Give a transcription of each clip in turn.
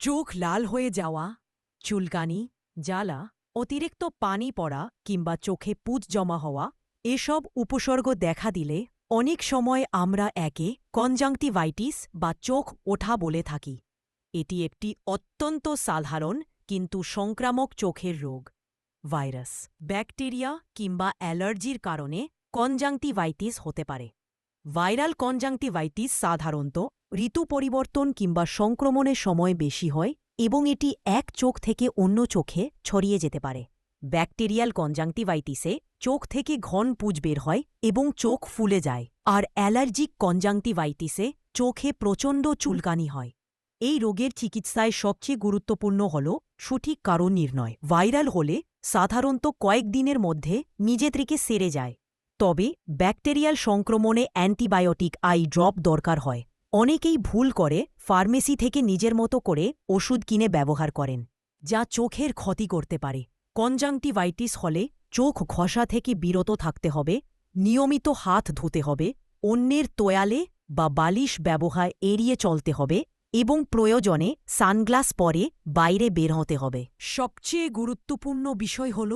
চোখ লাল হয়ে যাওয়া, চুলকানি, জ্বালা, অতিরিক্ত পানি পড়া কিংবা চোখে পুজ জমা হওয়া, এসব উপসর্গ দেখা দিলে অনেক সময় আমরা একে কনজাংটিভাইটিস বা চোখ ওঠা বলে থাকি। এটি একটি অত্যন্ত সাধারণ কিন্তু সংক্রামক চোখের রোগ। ভাইরাস, ব্যাকটেরিয়া কিংবা অ্যালার্জির কারণে কনজাংটিভাইটিস হতে পারে। ভাইরাল কনজাংটিভাইটিস সাধারণত ঋতু পরিবর্তন কিংবা সংক্রমণের সময় বেশি হয় এবং এটি এক চোখ থেকে অন্য চোখে ছড়িয়ে যেতে পারে। ব্যাকটেরিয়াল কনজাংটিভাইটিসে চোখ থেকে ঘন পুজ বের হয় এবং চোখ ফুলে যায়, আর অ্যালার্জিক কনজাংটিভাইটিসে চোখে প্রচণ্ড চুলকানি হয়। এই রোগের চিকিৎসায় সবচেয়ে গুরুত্বপূর্ণ হল সঠিক কারণ নির্ণয়। ভাইরাল হলে সাধারণত কয়েকদিনের মধ্যে নিজে থেকে সেরে যায়। তবে ব্যাকটেরিয়াল সংক্রমণে অ্যান্টিবায়োটিক আই ড্রপ দরকার হয়। অনেকেই ভুল করে ফার্মেসি থেকে নিজের মতো করে ওষুধ কিনে ব্যবহার করেন, যা চোখের ক্ষতি করতে পারে। কনজাংটিভাইটিস হলে চোখ ঘষা থেকে বিরত থাকতে হবে, নিয়মিত হাত ধুতে হবে, অন্যের তোয়ালে বা বালিশ ব্যবহার এড়িয়ে চলতে হবে এবং প্রয়োজনে সানগ্লাস পরে বাইরে বের হতে হবে। সবচেয়ে গুরুত্বপূর্ণ বিষয় হল,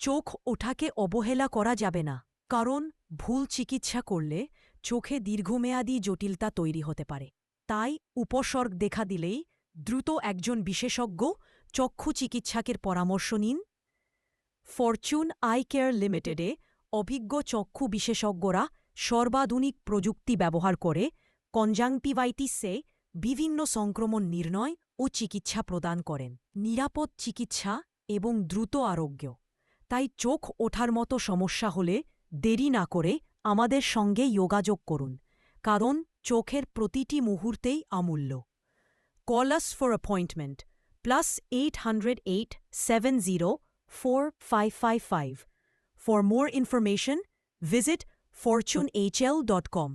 চোখ ওঠাকে অবহেলা করা যাবে না, কারণ ভুল চিকিৎসা করলে চোখে দীর্ঘমেয়াদী জটিলতা তৈরি হতে পারে। তাই উপসর্গ দেখা দিলেই দ্রুত একজন বিশেষজ্ঞ চক্ষু চিকিৎসকের পরামর্শ নিন। ফরচুন আই কেয়ার লিমিটেডে অভিজ্ঞ চক্ষু বিশেষজ্ঞরা সর্বাধুনিক প্রযুক্তি ব্যবহার করে কনজাংটিভাইটিসে বিভিন্ন সংক্রমণ নির্ণয় ও চিকিৎসা প্রদান করেন। নিরাপদ চিকিৎসা এবং দ্রুত আরোগ্য। তাই চোখ ওঠার মতো সমস্যা হলে দেরি না করে আমাদের সঙ্গে যোগাযোগ করুন, কারণ চোখের প্রতিটি মুহূর্তেই অমূল্য call us for appointment plus eight hundred eight seven zero four five five five for more information visit Fortune HL dot com